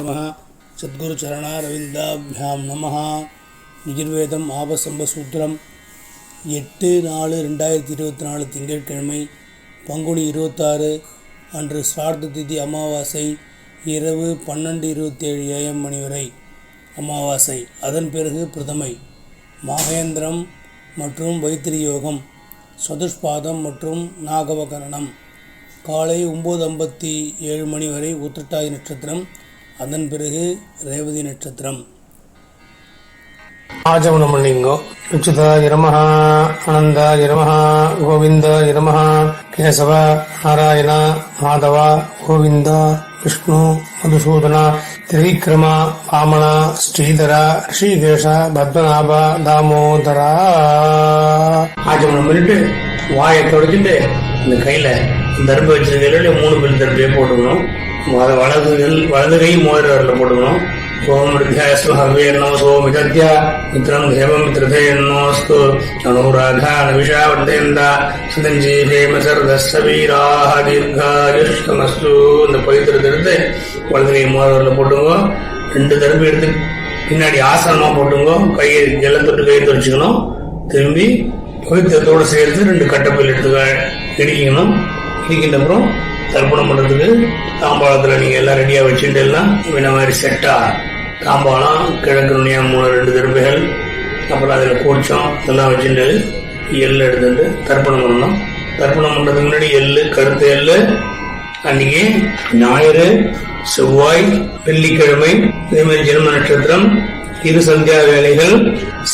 நம சத்குருச்சரணாரவிந்தாபியாம் நம நிகிர்வேதம் ஆபசம்பசூத்திரம் எட்டு நாலு ரெண்டாயிரத்தி இருபத்தி நாலு திங்கட்கிழமை பங்குனி இருபத்தாறு அன்று ஸ்ரார்த்த திதி அமாவாசை இரவு பன்னெண்டு இருபத்தேழு ஏஎம் மணி வரை. அமாவாசை. அதன் பிறகு பிரதமை. மாகேந்திரம் மற்றும் வைத்திரி யோகம். சதுஷ்பாதம் மற்றும் நாகவகரணம். காலை ஒம்பது ஐம்பத்தி ஏழு மணி வரை உத்திரட்டாதி நட்சத்திரம். அதன் பிறகு ரேவதி நட்சத்திரம். ஆஜமனமலிங்கோ உச்சிதாய நமः ஆனந்தாய நமः கோவிந்தாய நமः கேசவ நாராயண மாதவ கோவிந்த விஷ்ணு மதுசூதன திரிவிக்ரம வாமன ஸ்ரீதர ரிஷிகேஷ பத்மநாப தாமோதரா. ஆஜமனம் பண்ணிட்டு வாயை தொடச்சிட்டு இந்த கையில தர்ப வச்சிருக்கையில மூணு பேர் தர்பையை போட்டுக்கணும். அதை வலது கையில் வலது கை மோதிர வரல போட்டுக்கணும் ஓம் ரித்தியாஸ்மஹவ்யன்னோ சோமிதத்யா மித்ரம் தேவம் மித்ரதேன்னோஸ்து அனுராகா நவிஷா வர்தயந்தா சுதஞ்சி ஹேம சர்தஸ்ஸ வீராக தீர்காயுஷ்டமஸ்து இந்த பவித்திரத்தை எடுத்து வலது கை மோதிரல போட்டுங்க. ரெண்டு தரப்பு எடுத்து பின்னாடி ஆசனமாக போட்டுங்க. கையை ஜலம் தொட்டு கையை துடைச்சிக்கணும். திரும்பி பவித்திரத்தோடு சேர்த்து ரெண்டு கட்டப்பையில் எடுத்து இடிக்கணும் இடிக்கின்ற அப்புறம் தர்ப்பணம் பண்ணுறதுக்கு தாம்பாளத்தில் நீங்கள் எல்லாம் ரெடியாக வச்சுட்டு எல்லாம் இந்த மாதிரி செட்டாக தாம்பாளம் கிழக்கு நுனியா மூணு ரெண்டு திருப்பைகள் அப்புறம் அதில் கூச்சம் இதெல்லாம் வச்சுட்டு எள்ளு எடுத்துட்டு தர்ப்பணம் பண்ணணும். தர்ப்பணம் பண்ணுறதுக்கு முன்னாடி எள்ளு கருத்து எள்ளு அன்னைக்கு ஞாயிறு செவ்வாய் வெள்ளிக்கிழமை இதே மாதிரி ஜென்ம நட்சத்திரம் இரு சந்தியா வேலைகள்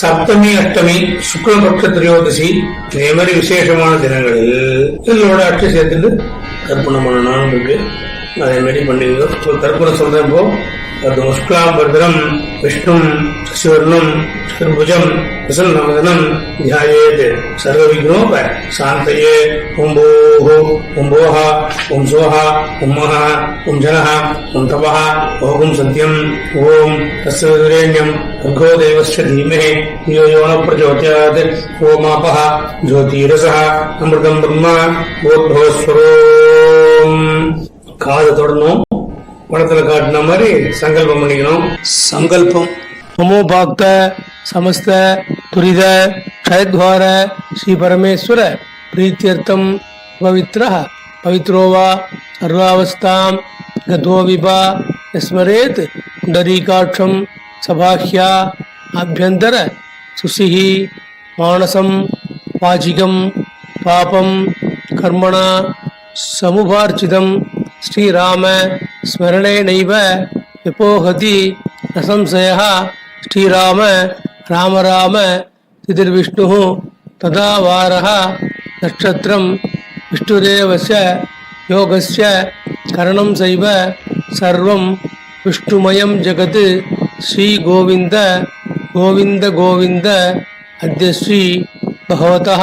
சப்தமி அஷ்டமி சுக்லபக்ஷ திரையோதசி இதே மாதிரி விசேஷமான தினங்களில் இதோட அட்டை சேர்த்துட்டு தர்ப்பணம் பண்ணணும் இருக்கு அதே மாதிரி பண்ணிங்க இப்போ தர்ப்பணம் சொல்றேன் இப்போ அது முஷ்கலாம் பத்ரம் விஷ்ணும் சிவர்ணம் சதுர்புஜம் பிரசன்னமதனம் தியாயேத் சர்வவிக்னோப சாந்தயே ஓம் போஹோ ஓம் போஹ ஓம் சோஹ ஓம் மஹ ஓம் ஜனஹ ஓம் தபஹ ஓம் சத்யம் ஓம் தஸ்வரேண்யம் भर्गो देवस्य धीमहि धियो यो न प्रचोदयात् ओमापः ज्योतिरसः अमृतम् ब्रह्म போத்போஸ்வரோம் காதை தொடணும். படத்துல காட்டின மாதிரி சங்கல்பம் பண்ணிக்கணும். சங்கல்பம். மமோபாக்த சமஸ்த துரித க்ஷயத்வார ஸ்ரீ பரமேஸ்வர பிரீத்தியர்த்தம் பவித்ர பவித்ரோவா சர்வாவஸ்தாம் கதோ விபா ஸ்மரேத் புண்டரீகாட்சம் சபாஹ்யா அபியந்தர சுசிஹி மானசம் வாச்சிகம் பாபம் கர்மணா சமுபார்ச்சிதம் ஸ்ரீராம ஸ்மரணே ஸ்மரணேனைவ விபோகதி நசம்சயா ஸ்ரீராம ராம ராம திதிர்விஷ்ணு ததா வாரः நட்சத்திரம் விஷ்ணுதேவச யோகஸ்ய கரணம் செய்வ சர்வம் விஷ்ணுமயம் ஜகத். ஸ்ரீ கோவிந்த கோவிந்த கோவிந்த அத்ய ஸ்ரீ பகவதः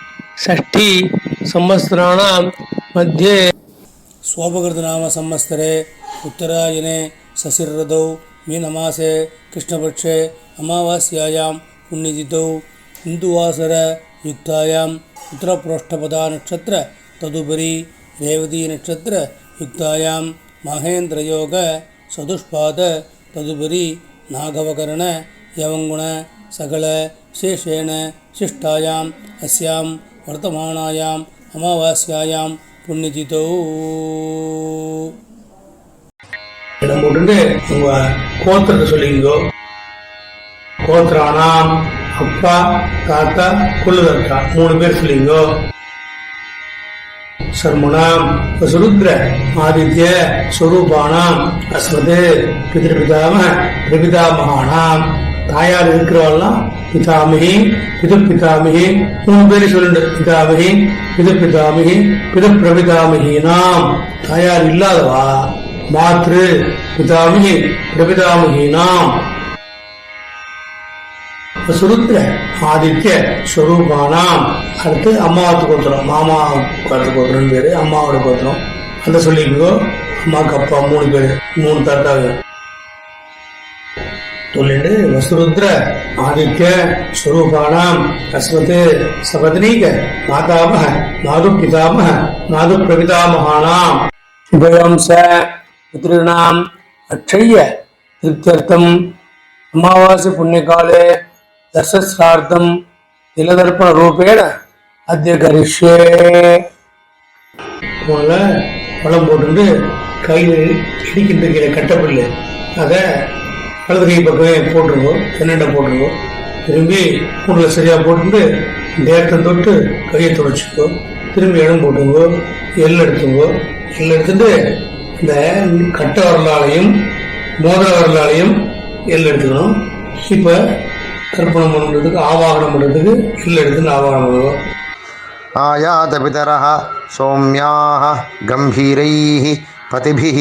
षष्ठी संवत्सराणां मध्ये சோபகிருத நாம சம்மஸ்தரே உத்தராயணே சசிரதௌ மீனமாசே கிருஷ்ணபக்ஷே அமாவாஸ்யாயாம் புண்ணிதிதௌ இந்துவாசர யுக்தாயாம் உத்தரப்ரோஷ்டபதா நட்சத்திர ததுபரி ரேவதி நட்சத்திர யுக்தாயாம் மகேந்திரயோக சதுஷ்பாத ததுபரி நாகவகரண யவங்குண சகல விசேஷேண சிஷ்டாயாம் அஸ்யாம் வர்த்தமானாயாம் அமாவாஸ்யாயாம் புண்ணிஜிதோ இடம் போட்டு உங்க கோத்திரத்தை சொல்லிக்கோ. கோத்திரானாம் அப்பா தாத்தா குல்லுதத்தா மூணு பேர் சொல்லிங்கோ சர்மணாம் வசுருத்ர ஆதித்ய ஸ்வரூபானாம் அஸ்மது பிதிருபிதாம பிரபிதாமகானாம் தாயார் இருக்கிறவெல்லாம் பிதாமகே பிது பிதாமகே மூணு பேரு சொல்லுண்டு பிதாமகே பிது பிதாமகே பிது பிரபிதாமகே நாம். தாயார் இல்லாதவா? மாத்ரு பிதாமகே பிரபிதாமகே நாம். சுருத்திர ஆதித்ய ஸ்வரூபானாம் அடுத்து அம்மாவத்து கோத்திரம் மாமா கோத்திர கோத்திரம் பேரு. அம்மாவோட கோத்திரம் அந்த சொல்லிக்கோ. அம்மாவுக்கு அப்பா மூணு பேரு. மூணு தாத்தாங்க. சொல்லிட்டு வசுருத்ர ஆதித்ய ஸ்வரூபானாம் அஸ்மத் சபத்னீக மாதாமக மாது பிதாமக மாது பிரபிதாமகானாம் உபயம்ச பித்ருணாம் அக்ஷய்ய திருப்தியர்த்தம் அமாவாசை புண்ணியகாலே தசஸ்ரார்த்தம் திலதர்ப்பண ரூபேண அத்திய கரிஷ்யே முதல்ல பழம் போட்டுட்டு கையில் இடிக்கின்ற கீழே கட்டப்பில்லு அதை வலது கை பக்கமே போட்டுருவோம் தென்னண்டை போட்டுருவோம் திரும்பி மூணில் சரியாக போட்டுட்டு தேட்டை தொட்டு கையை துடைச்சிக்கோ திரும்பி இடம் போட்டுங்கோ எள் எடுத்துங்கோ எள் எடுத்துட்டு இந்த கட்ட வரலாலையும் மோதிர வரலாலையும் எள் எடுத்துக்கணும் இப்போ தர்ப்பணம் பண்ணுறதுக்கு ஆவாகனம் பண்ணுறதுக்கு எள் எடுத்துன்னு ஆவாகனம் பண்ணுவோம் आयातपितरः सौम्याः गम्भीरैः पतिभिः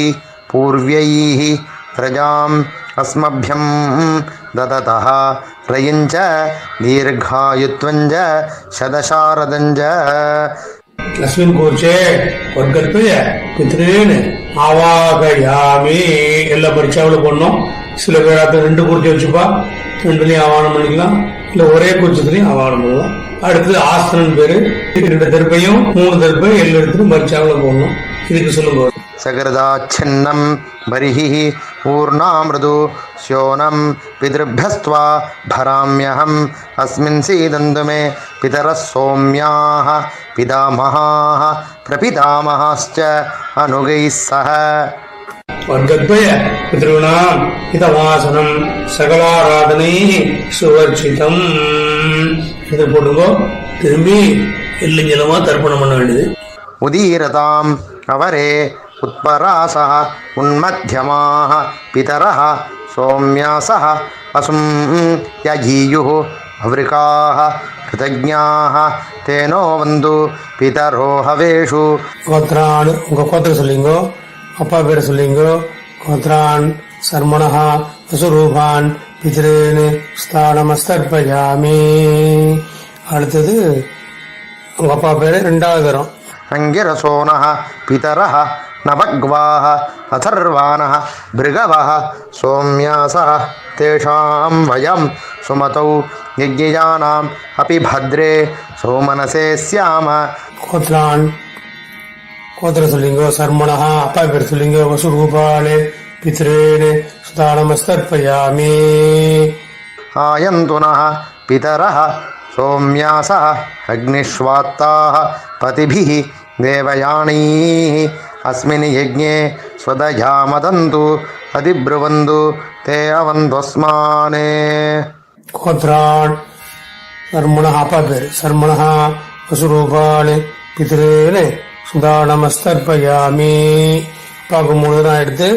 पूर्व्यैः प्रजाम् अस्मभ्यं ददतः रयिञ्च दीर्घायुत्वञ्च शतशारदञ्च லக்ஷ்மன் கோச்சே வர்க்கத்துய பித்ருன்னு ஆவாகயாமி எல்லா பரீட்சாவில் பண்ணோம் சில பேர் அதை ரெண்டு குறிச்சி வச்சுப்பா ரெண்டுலையும் ஆவானம் பண்ணிக்கலாம் இல்ல ஒரே குறிச்சத்துலையும் ஆவானம் பண்ணலாம் அடுத்தது ஆஸ்தனன் பேரு ரெண்டு தர்ப்பையும் மூணு தர்ப்பையும் எல்லாம் எடுத்துட்டு பரீட்சாவில் போடணும் இதுக்கு சொல்லுங்க सकृदाच्छिन्नं बर्हिः पूर्णामृदु स्योनं पितृभ्यस्त्वा भराम्यहम् अस्मिन् सीदन्तु मे पितरः सौम्याः पितामहाः प्रपितामहाश्च अनुगैः सह வர்க்கத்வய பித்ருணாம் இதவாசனம் சகலாராதனை சுவர்ச்சிதம் இதை போட்டுங்கோ திரும்பி எல்லுஞ்சலமா தர்ப்பணம் பண்ண வேண்டியது उदीरताम् अवरे उत्परासः उन्मध्यमाः पितरः सौम्यासः असुं यजीयुः अवृकाः कृतज्ञाः तेनो वन्तु पितरो हवेषु கோத்ரான் உங்க கோத்திர சொல்லிங்கோ அப்பா பேரை சொல்லிங்கோ கோத்ரான் சர்மணஹா வசுரூபான் பித்ரேன் ஸ்தானமஸ்தர்ப்பயாமி அடுத்தது உங்க அப்பா பேரு ரெண்டாவது தரம் अङ्गिरसोनः पितरः नवग्वाः अथर्वाण भृगव सोम्यास तयम सुमत सुमतौ अपि भद्रे सोमनसे स्याम। गोत्रान् गोत्रसुलिङ्गो सर्मणः अपगृतुलिङ्गो वसुरूपाणे पितॄन् सुदानमस्तर्पयामि आयन्तु नः पितरः सौम्यासः ಅಸ್ಮಿನ್ ಯಜ್ಞೆ ಸ್ವದಯಾ ಮದಂತು ಅಧಿಬ್ರುವಂದು ತೇ ಅವಂದ್ವಸ್ಮಾನೇ ಗೋತ್ರಾಣ್ ಸರ್ಮಣಃ ಅಪಬೇರೆ ಸರ್ಮಣಃ ವಸುರೂಪಾಣಿ பிதிரேனே சுதானமஸ்தர்பயாமி பாக்கு மூணு தான் எடுத்து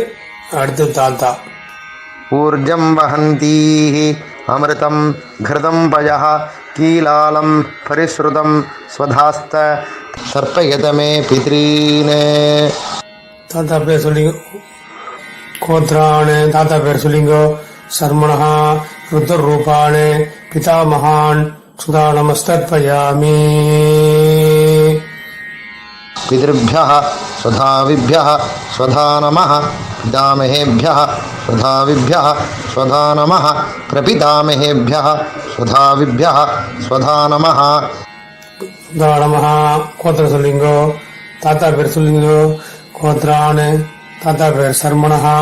அடுத்து தாத்தா ஊர்ஜம் வகந்தீ அமிர்தம் கிருதம் பய கீலாலம் பரிஸ்ருதம் ஸ்வதாஸ்த तर्पयत मे पितॄन् தாத்தா பேர் சொல்லிங்க கோத்ரான் தாத்தா பேர் சொல்லிங்க சர்மணஹா ருத்ரூபான் பிதாமகான் சுதானமஸ்தர்ப்பயாமி पितृभ्यः स्वधाविभ्यः स्वधा नमः पितामहेभ्यः स्वधाविभ्यः स्वधा नमः प्रपितामहेभ्यः स्वधाविभ्यः स्वधा नमः சுதானமஹா கோத்திர சொல்லிங்கோ தாத்தா பேர் சொல்லிங்கோ கோத்ரான் தாத்தா பேர் சர்மணஹா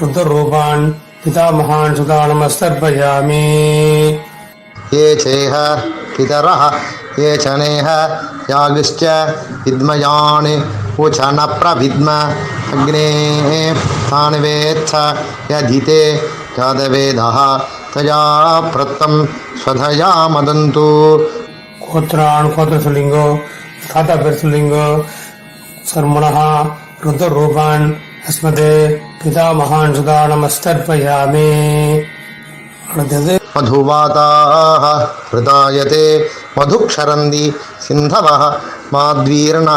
ருத்ரூபான் பிதாமகான் சுதானமஸ்தர்ப்பயாமி ये चेह पितरः ये च नेह यागिश्च विद्मयान् उच न प्रविद्म अग्नेः तान् वेत्थ यधिते यादवेदः तया प्रत्तं स्वधया मदन्तु கோத்திரான் கோத்திர சொல்லிங்கோ தாத்தா பேர் சொல்லிங்கோ. சர்மனஹா ருத ரூபான் அஸ்மதே பிதா மகான் சுதா நமஸ்தர்பயாமே. அடுத்தது. மதுவாதாக ஹிருதாயதே மதுக்ஷரந்தி சிந்தவ மாத்வீரண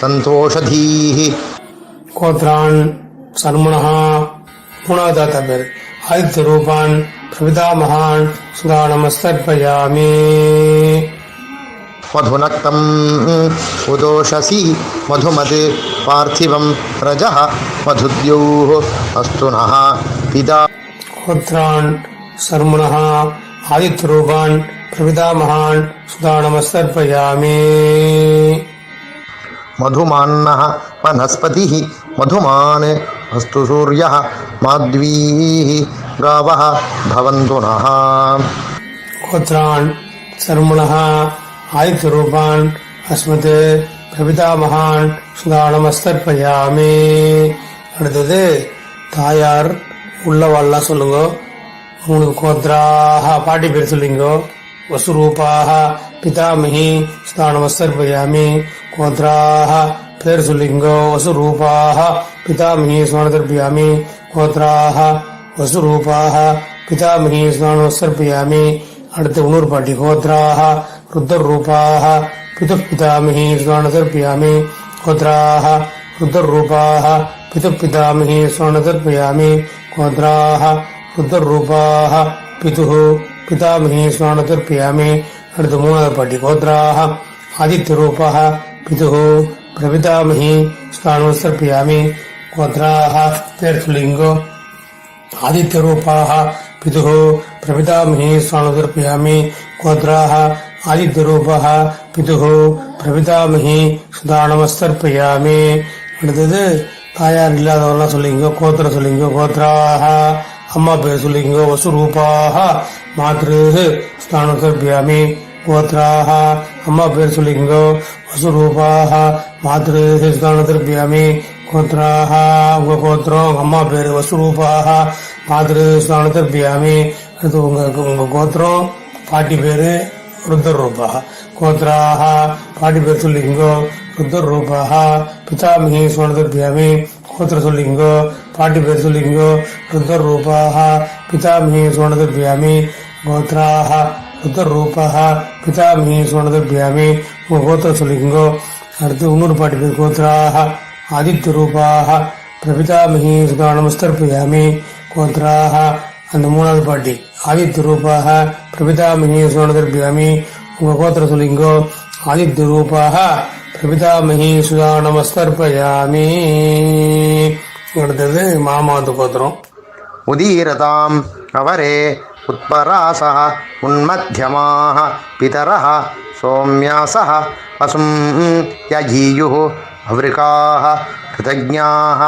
சந்தோஷதீஹி. கோத்ரான் சர்மணா மூணாவது பேர். ஆதித்ய ரூபான் பிரபிதா மகான் சுதா நமஸ்தர்பயாமே. मधुनक्तं उदोषसी मधुमते पार्थिव रज मधुद्यो अस्तु नः होत्रण शर्मण सर्मुणः आदित्यरूपान् प्रविदामहान् सुदानमसर्पयामि अस्तु सूर्य माध्वीः गावः भवन्तु नः। ஆதித்ய ரூபான் அஸ்மத் பிரபிதாமகான் சுதா நமஸ்தர்ப்பயாமி அடுத்தது தாயார் உள்ளவாள்லாம் சொல்லுங்க. உங்களுக்கு கோத்ராக பாட்டி பேர் சொல்லிங்கோ. வசுரூபாக பிதாமகி சுதா நமஸ்தர்ப்பயாமி கோத்ராக பேர் சொல்லிங்கோ. வசுரூபாக பிதாமகி சுதானதர்ப்பயாமி. கோத்ராக வசுரூபாக பிதாமகி ஸ்நானோசர்ப்பயாமி அடுத்து இன்னொரு பாட்டி கோத்ராக ருத்தரூபாக பிது பிதாமகி ஸ்நானதர்ப்பயாமி கோத்ராக ருத்தரூபாக பிது பிதாமகி ஸ்நானதர்ப்பயாமி கோத்ராக ருத்தரூபாக பிது பிதாமகி ஸ்நானதர்ப்பயாமி அடுத்து மூணாவது பாட்டி கோத்ராக ஆதித்யரூபாக பிது பிரபிதாமகி ஸ்நானோசர்ப்பயாமி கோத்ராக பேர் சொல்லிங்கோ आदित्यरूपाः पितुः प्रपितामही स्वानुदर्पयामि गोत्राः ஆதித்யரூபா பிதுः பிரபிதாமகி சுதானமஸ்தர்ப்பயாமே. அடுத்தது தாயார் இல்லாதவங்களாம் சொல்லிங்கோ கோத்திர சொல்லிங்கோ கோத்ராக அம்மா பேர் சொல்லிங்கோ வசுரூபாக மாத்ரு ஸ்தானதர்ப்பயாமி கோத்ராக அம்மா பேர் சொல்லிங்கோ வசுரூபாக மாத்ரு ஸ்தானதர்ப்பயாமி கோத்ராக உங்க கோத்திரம் அம்மா பேர் வசுரூபாக மாத்ரு ஸ்தானதர்ப்பயாமி அடுத்து உங்க உங்க கோத்திரம் பாட்டி பேரு ருத்ர ரூபாக கோத்ராக பாட்டி பேர் சொல்லிங்கோ ருத்ர ரூபாக பிதாமகி ஸ்வனதர்பியாமி கோத்திர சொல்லிங்கோ பாட்டி பேர் சொல்லிங்கோ ருத்ர ரூபாக பிதாமகி ஸ்வனதர்பியாமி கோத்ராக ருத்ர ரூபாக பிதாமகி ஸ்வனதர்பியாமி உங்க கோத்திர சொல்லிங்கோ அடுத்து இன்னொரு பாட்டி பேர் கோத்ராக ஆதித்ய ரூபாக பிரபிதாமகி சுதா நமஸ்தர்ப்பயாமி கோத்ராக அந்த மூணாவது பாட்டி. ஆதித்ய ரூபாக பிரபிதாமணி சுதானதர்பியாமி உங்க கோத்திர சொல்லிங்கோ. ஆதித்ய ரூபாக பிரபிதாமகி சுதா நமஸ்தர்பயாமி அடுத்தது மாமாந்து கோத்திரம். உதீரதாம் அவரே உத்பராசா உன்மத்தியமாக பிதரா சோம்யாசா பசும் யஜீயு अवृकाः कृतज्ञाः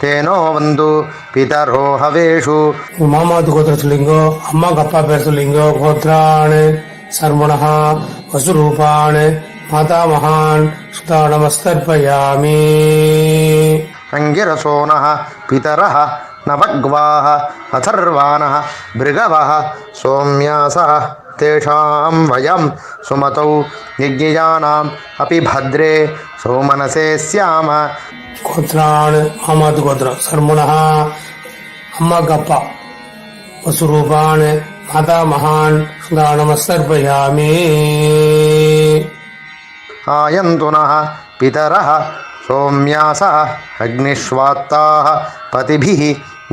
तेनो वन्तु पितरो हवेषु உங்க மாமாவது கோத்திர சொல்லிங்கோ அம்மாக்கு அப்பா பேர் சொல்லிங்கோ கோத்ரான் சர்மணஹா வசுரூபான் மாதாமகான் சுதா நமஸ்தர்ப்பயாமி अङ्गिरसो नः पितरः नवग्वाः अथर्वाणः भृगवः सोम्यासः तेषां वयं सुमतौ यज्ञिजानाम् अपि भद्रे सौमनसे स्याम गोत्राणि अमात् गोत्र सर्मुणः अम्मगप्पा वसुरूपान् मातामहान् सुदानमस्तर्पयामि आयन्तु नः पितरः सोम्यासः अग्निष्वात्ताः पतिभिः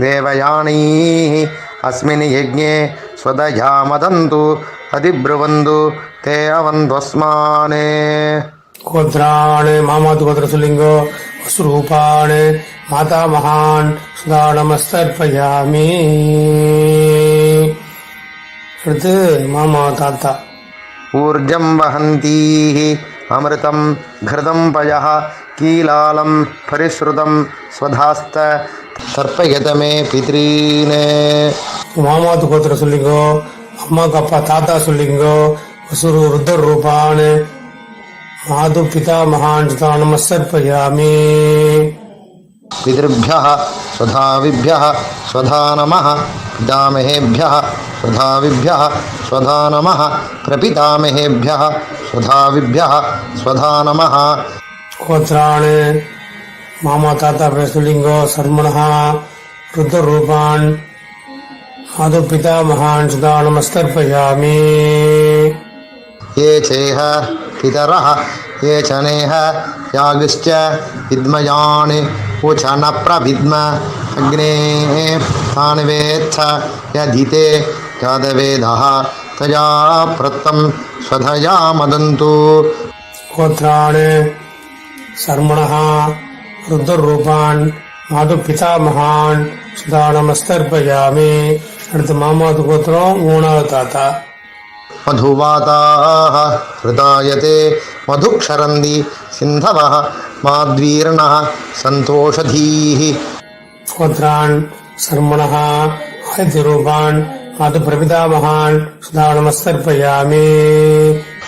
देवयाणीः अस्मिन् यज्ञे स्वदया मदन्तु अधिब्रुवन्तु ते अवन्त्वस्मान् கோத்ரான் மாமாத்து கோத்திரம் சொல்லிங்கோ வசுரூபான் மாதா மகான் சுதா நமஸ்தர்ப்பயாமி அடுத்து மாமா தாத்தா ऊर्जं वहन्तीः अमृतं घृतं पयः कीलालं परिश्रुतं स्वधास्त तर्पयत मे पितॄन् மாமாத்து கோத்திரம் சொல்லிங்கோ அம்மாக்கு அப்பா தாத்தா சொல்லிங்கோ வசுரு ருத்ர ரூபான் மாது பிதா மகான் சுதா நமஸ்தர்ப்பயாமி पितृभ्यः स्वधाविभ्यः स्वधा नमः पितामहेभ्यः स्वधाविभ्यः स्वधा नमः प्रपितामहेभ्यः स्वधाविभ्यः स्वधा नमः கோத்ரான் மாமா தாத்தா பேர் சொல்லிங்கோ சர்மணஹா ருத்ர ரூபான் माधु पितामहान् सुधा नमस्तर्पयामि ये चेह पितरः ये च नेह यागिश्च विद्मयान् उच न प्रविद्म अग्ने तान् वेत्थ यदिते यादवेदः तया प्रत्तं स्वधया मदन्तु गोत्रान् शर्मणः ருத்ரூபான் மாது பிதாமகான் சதா நமஸ்தர்பயாமி அடுத்து மாமாது கோத்திரம் மூணாவது தாத்தா. மதுவாதாக ஹிருதாயதே மதுக்ஷரந்தி சிந்தவ மாத்வீரண சந்தோஷதீஹி. கோத்ரான் சர்மணா ஹரிதிரூபான் மாது பிரபிதாமகான் சதா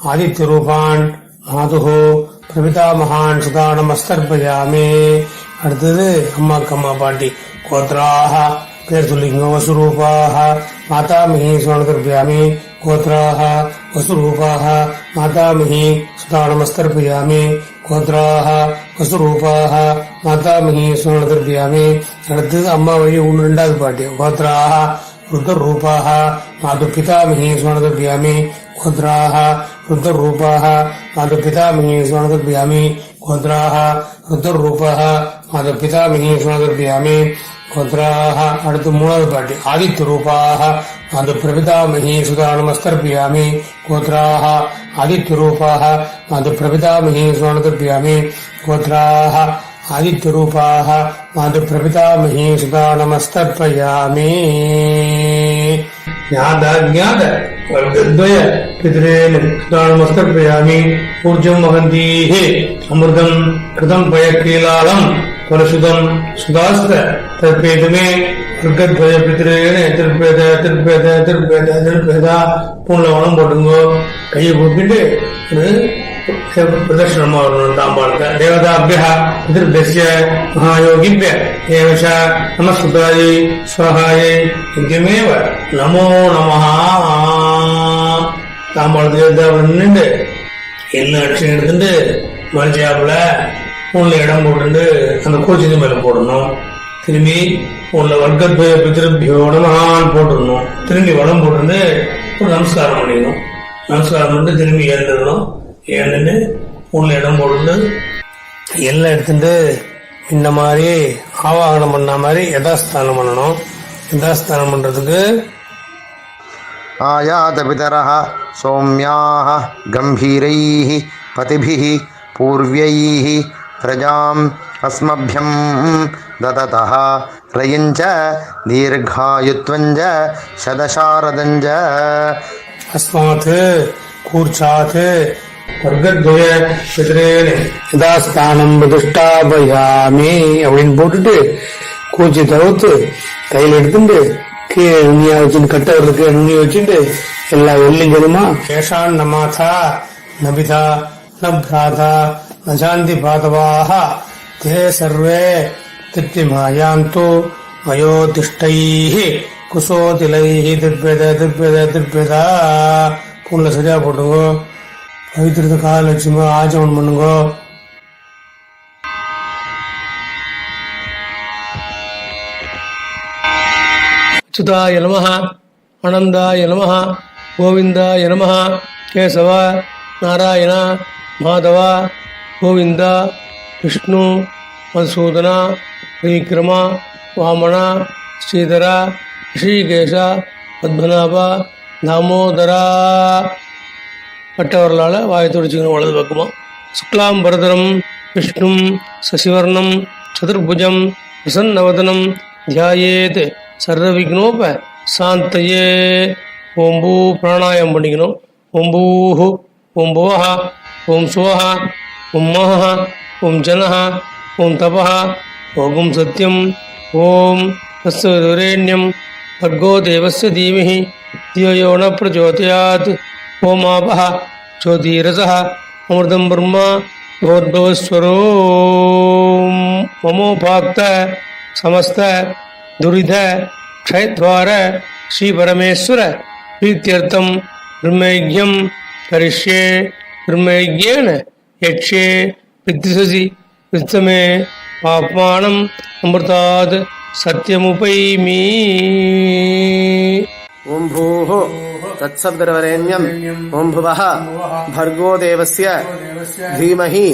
ஆதித்யரூபான் மாதுகு பிரபிதா மகான் சுதா நமஸ்தர்பயாமே. அடுத்தது அம்மா கம்மா பாட்டி கோத்ராக பேர் சொல்லிக்கோ வசுரூபாக மாதா மிகி சுவனதர்பியாமி கோத்ராக வசுரூபாக மாதா மிகி சுதா நமஸ்தர்பயாமி கோத்ராக வசுரூபாக மாதா மிகி சுவனதர்பியாமி அடுத்தது அம்மா வழி ஒன்று ரெண்டாவது பாட்டி கோத்ராக ருதரூபாக மாது பிதாமிகி சுவனதர்பியாமி கோத்ராக रुद्ररूपाः मातुपितामही स्वर्णदर्भयामि गोत्राः रुद्ररूपाः मातुपितामही स्वर्णदर्भयामि गोत्राः அடுத்து மூணாவது பாட்டி ஆதித்ய ரூபாக அது பிரபிதாமகி சுதானமஸ்தர்பியாமி கோத்ராக ஆதித்ய ரூபாக அது பிரபிதாமகி சுதானதர்பியாமி கோத்ராக आदित्यरूपाः मातुप्रपितामही सुधा नमस्तर्पयामि ज्ञाताज्ञात वर्गद्वय पितॄन् सुधा नमस्तर्पयामि ऊर्जम् वहन्तीः अमृतम् कृतम् पयक्रीलालम् परशुतम् सुधास्त तर्पेतु मे वर्गद्वय पितॄन् திருப்பேத திருப்பேத திருப்பேத திருப்பேத பூன்லவனம் போட்டுங்கோ கையை கூப்பிட்டு பிரதட்சிணமாகணும் பாடுங்க தேவதாபிய பிதிருபிய மகாயோகிபிய ஏவஷ நமஸ்கிருதாயை ஸ்வகாயை இங்கமேவ நமோ நமஹா தாம்பாளத்துக்கு எழுதாமல் நின்று என்ன அடிச்சு எடுத்துட்டு மனுஷாப்புல உள்ள இடம் போட்டு அந்த கோச்சிக்கு மேல போடணும். திரும்பி உள்ள வர்க்க பிதிருபியோட மகான் போட்டுடணும். திரும்பி வளம் போட்டு ஒரு நமஸ்காரம் பண்ணிடணும். நமஸ்காரம் பண்ணிட்டு திரும்பி எழுந்துடணும். ஏழுன்னு மூணு இடம் போட்டு எல்லாம் எடுத்துட்டு இந்த மாதிரி ஆவாகனம் பண்ண மாதிரி யதாஸ்தானம் பண்ணணும். யதாஸ்தானம் பண்ணுறதுக்கு ஆயாத பிதரா சௌமியாக கம்பீரை பதிபி பூர்வியை பிரஜாம் அஸ்மபியம் தததா ரயிஞ்ச தீர்காயுத்வஞ்ச சதசாரதஞ்ச அஸ்மாத் கூர்ச்சாத் வர்க்கத்வய பிதரேன் யதாஸ்தானம் பிரதிஷ்டாபயாமி அப்படின்னு போட்டுட்டு கூச்சி தவிர்த்து கையில் எடுத்துட்டு கீழே நுண்ணியா வச்சுட்டு கட்டவருக்கு நுண்ணி வச்சுட்டு எல்லா வெள்ளிங்கனுமா ஏஷான் ந மாதா ந பிதா ந பிராதா ந சாந்தி பாதவாக தே சர்வே திட்டிமாயாந்து மயோதிஷ்டைः குசோதிலைः திர்பேத திர்பேத திர்பேதா பூன்ல சரியா போட்டுங்க பவித்திரத்தை கால வச்சுங்க ஆச்சமன் பண்ணுங்க. அச்சுதாய நம ஆனந்தாய நம கோவிந்தாய நம கேசவ நாராயண மாதவ கோவிந்த விஷ்ணு மதுசூதன விக்ரம வாமன ஸ்ரீதர ரிஷிகேஷ பத்மநாப தாமோதரா. பட்டவர்களால் வாயை துடிச்சுக்கணும் வலது பக்கமா சுக்லாம் பரதரம் விஷ்ணும் சசிவர்ணம் சதுர்புஜம் பிரசன்னவதனம் தியாயேத் சர்வவிக்னோப சாந்தயே ஓம் பூ பிராணாயம் பண்ணிக்கணும் ஓம் பூஹு ஓம் புவஹ ஓம் சுவஹ ஓம் மஹ ஓம் ஜனஹ ஓம் தபஹ ஓம் சத்யம் ஓம் தஸ்வரேண்யம் भर्गो देवस्य धीमहि धियो यो न प्रचोदयात् ओमापः ज्योतिरसः अमृतं ब्रह्म भगवद्भवस्वरो। ममोपाक्त समस्त दुरिध क्षयद्वार श्रीपरमेश्वर प्रीत्यर्थं ब्रह्मयज्ञं करिष्ये। ब्रह्मयज्ञेन यक्ष्ये। वित्तमे पाप्मानम् अमृतात् सत्यमुपैमि तत्सवितर्वरेण्यम् ॐ भुवः। भर्गो देवस्य। धीमहि।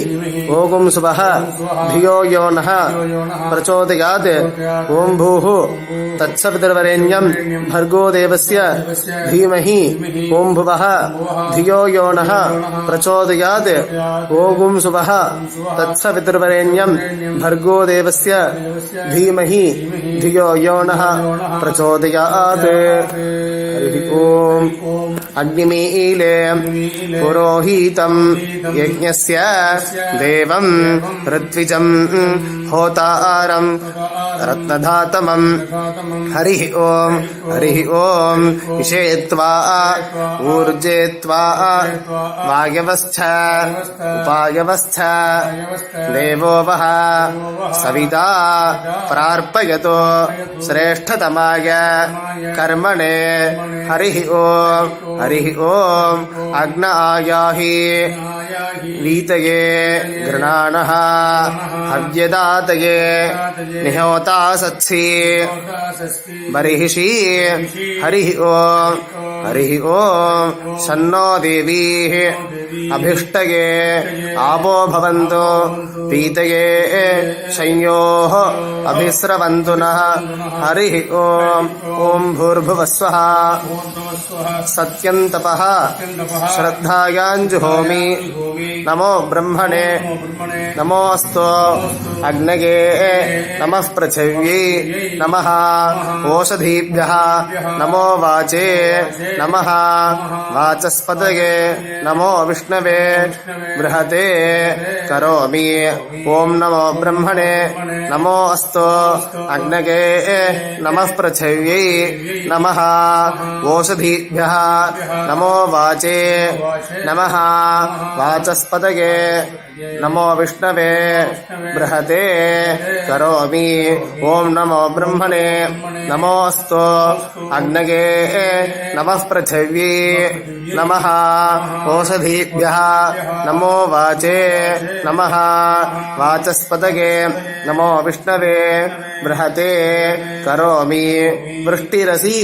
ओगुं सुवः। धियो यो नः। प्रचोदयात्। ॐ भूः। तत्सवितर्वरेण्यम् भर्गो देवस्य। ॐ भुवः। धियो यो नः। प्रचोदयात्। ओगुं सुवः। तत्सवितर्वरेण्यम् भर्गो देवस्य। धियो यो नः। प्रचोदयात्। हरिः ॐ अग्निमीले पुरोहितम् यज्ञस्य देवम् ऋत्विजम् होतारम् रत्नधातमम् हरिः ॐ हरिः ॐ विषेत्वा ऊर्जेत्वा वायवस्थ उपायवस्थ देवो वः सविता प्रार्पयतो श्रेष्ठतमाय कर्मणे हरिः ॐ हरिः ॐ अग्न आयाहि गृणाणः हव्यदातये। निहोता सत्सि। बर्हिषि। हरिः ॐ हरिः ॐ शन्नो देवीः। अभिष्टये। आपो भवन्तु। पीतये संयोः अभिस्रवन्तु नः हरिः ॐ ॐ भूर्भुवस्वः सत्यन्तपः श्रद्धायाञ्जुहोमि नमो ब्रह्मणे नमोऽस्तु अग्नये नमः पृथिव्यै नमः ओषधीभ्यः नमो वाचे नमः वाचस्पतये नमो विष्णवे बृहते करोमि ॐ नमो ब्रह्मणे नमो अस्तु अग्नये नमः। पृथिव्यै नमः ओषधीभ्यः नमो वाचे नमः। वाचस्पतये नमो विष्णवे बृहते करोमि। ॐ नमो ब्रह्मणे, नमोऽस्तु। अग्नये नमः पृथिव्यै नमः। ओषधीभ्यः नमो वाचे नमः। वाचस्पतये नमो विष्णवे बृहते करोमि वृष्टिरसि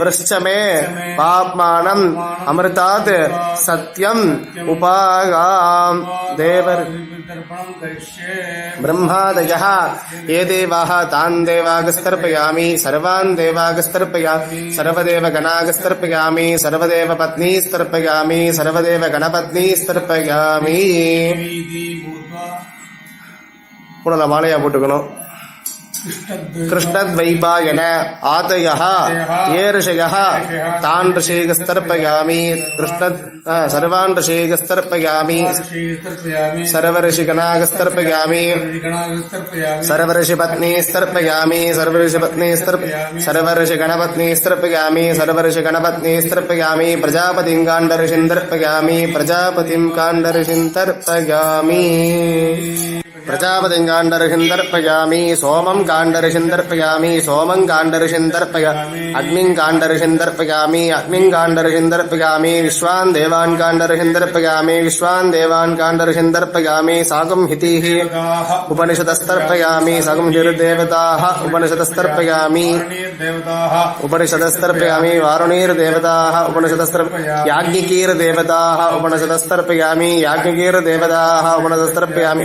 वृश्च मे पाप्मानम् अमृतात् सत्यम् उपागाम् देव ब्रह्मादयः ये देवाः तान् देवागस्तर्पयामि सर्वान् देवागस्तर्पयामि सर्वदेव गणागस्तर्पयामि सर्वदेव மூணு மாலையாக போட்டுக்கணும். கிருஷ்ணத்வைபாயன ஆதய ஏ ரிஷய தான் ரிஷேகஸ்தர்ப்பயாமி கிருஷ்ண சர்வான் ரிஷேகஸ்தர்ப்பயாமி சர்வரிஷிகணாகஸ்தர்ப்பயாமி சர்வரிஷிபத்னீஸ்தர்ப்பயாமி சர்வரிஷிபத்னீஸ்தர்ப் சர்வரிஷிகணபத்னீஸ்தர்ப்பயாமி சர்வரிஷிகணபத்னீஸ்தர்ப்பயாமி பிரஜாபதிம் காண்டரிஷிந்தர்ப்பயாமி பிரஜாபதிம் காண்டரிஷிந்தர்ப்பயாமி काण्डऋषिं तर्पयामि प्रजापतिं काण्डऋषिं तर्पयामि सोमं काण्डऋषिं तर्पयामि सोमं काण्डऋषिं तर्पय अग्निं काण्डऋषिं तर्पयामि अग्निं काण्डऋषिं तर्पयामि विश्वान् देवान् काण्डऋषिं तर्पयामि विश्वान् देवान् काण्डऋषिं तर्पयामि साकं हितिः उपनिषदस्तर्पयामि साकं हिर्देवताः उपनिषदस्तर्पयामि उपनिषदस्तर्पयामि वारुणीर्देवताः उपनिषदस्तर्प याज्ञिकीर्देवताः उपनिषदस्तर्पयामि याज्ञिकीर्देवताः उपनिषदस्तर्पयामि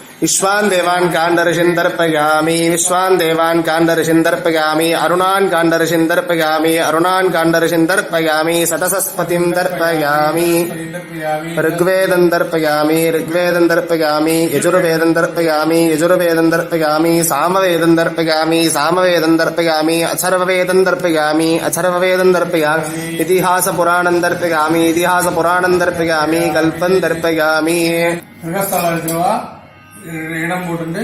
விஸ்வான் தேவான் காண்டரிஷின் தர்ப்பயாமி விஸ்வான் தேவான் காண்டரிஷின் தர்ப்பயாமி அருணான் காண்டரிஷின் தர்ப்பயாமி அருணான் காண்டரிஷின் தர்ப்பயாமி சதசஸ்பதிம் தர்ப்பயாமி ருக்வேதம் தர்ப்பயாமி ருக்வேதம் தர்ப்பயாமி யஜுர்வேதம் தர்ப்பயாமி யஜுர்வேதம் தர்ப்பயாமி சாமவேதம் தர்ப்பயாமி சாமவேதம் தர்ப்பயாமி அச்சர்வவேதம் தர்ப்பயாமி அச்சர்வவேதம் தர்ப்பயாமி இதிஹாச புராணம் தர்ப்பயாமி இதிஹாச புராணம் தர்ப்பயாமி கல்பம் தர்ப்பயாமி இடம் போட்டு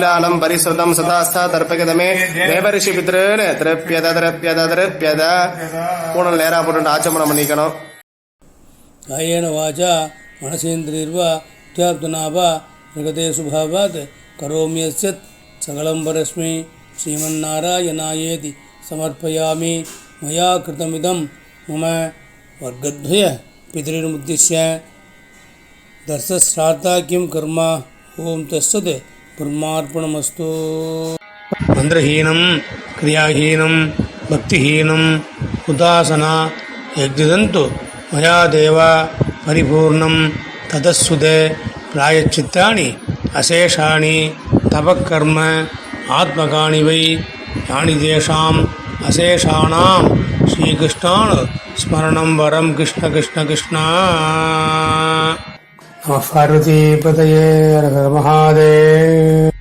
कीलालं परिसृतं सदास्था तर्पयत मे தேவரிஷி பித்ருன்னு திருப்பியத திருப்பியத திருப்பியத பூணல் நேரா போட்டு ஆச்சமனம் பண்ணிக்கணும் कायेन वाचा मनसेन्द्रिर्वा त्याप्तना वा प्रगते सुभावात् करोम्यस्यत् सकलं परस्मै श्रीमन्नारायणायेति समर्पयामि मया कृतमिदं मम वर्गद्वय पितृर्मुद्दिश्य दर्शश्राद्धाख्यं कर्म ॐ तत्सत् பிரம்மார்ப்பணமஸ்து மந்திரஹீனம் கிரியாஹீனம் பக்திஹீனம் உதாசனா யஜ்ஜிதந்து மயா தேவா பரிபூர்ணம் ததஸ்சுதே பிராயச்சித்தாணி அசேஷாணி தபக்கர்ம ஆத்மகாணிவை யானி தேஷாம் அசேஷானாம் ஸ்ரீகிருஷ்ணான் ஸ்மரணம் வரம் கிருஷ்ண கிருஷ்ண கிருஷ்ணா नमः पार्वतीपतये हर हर महादेव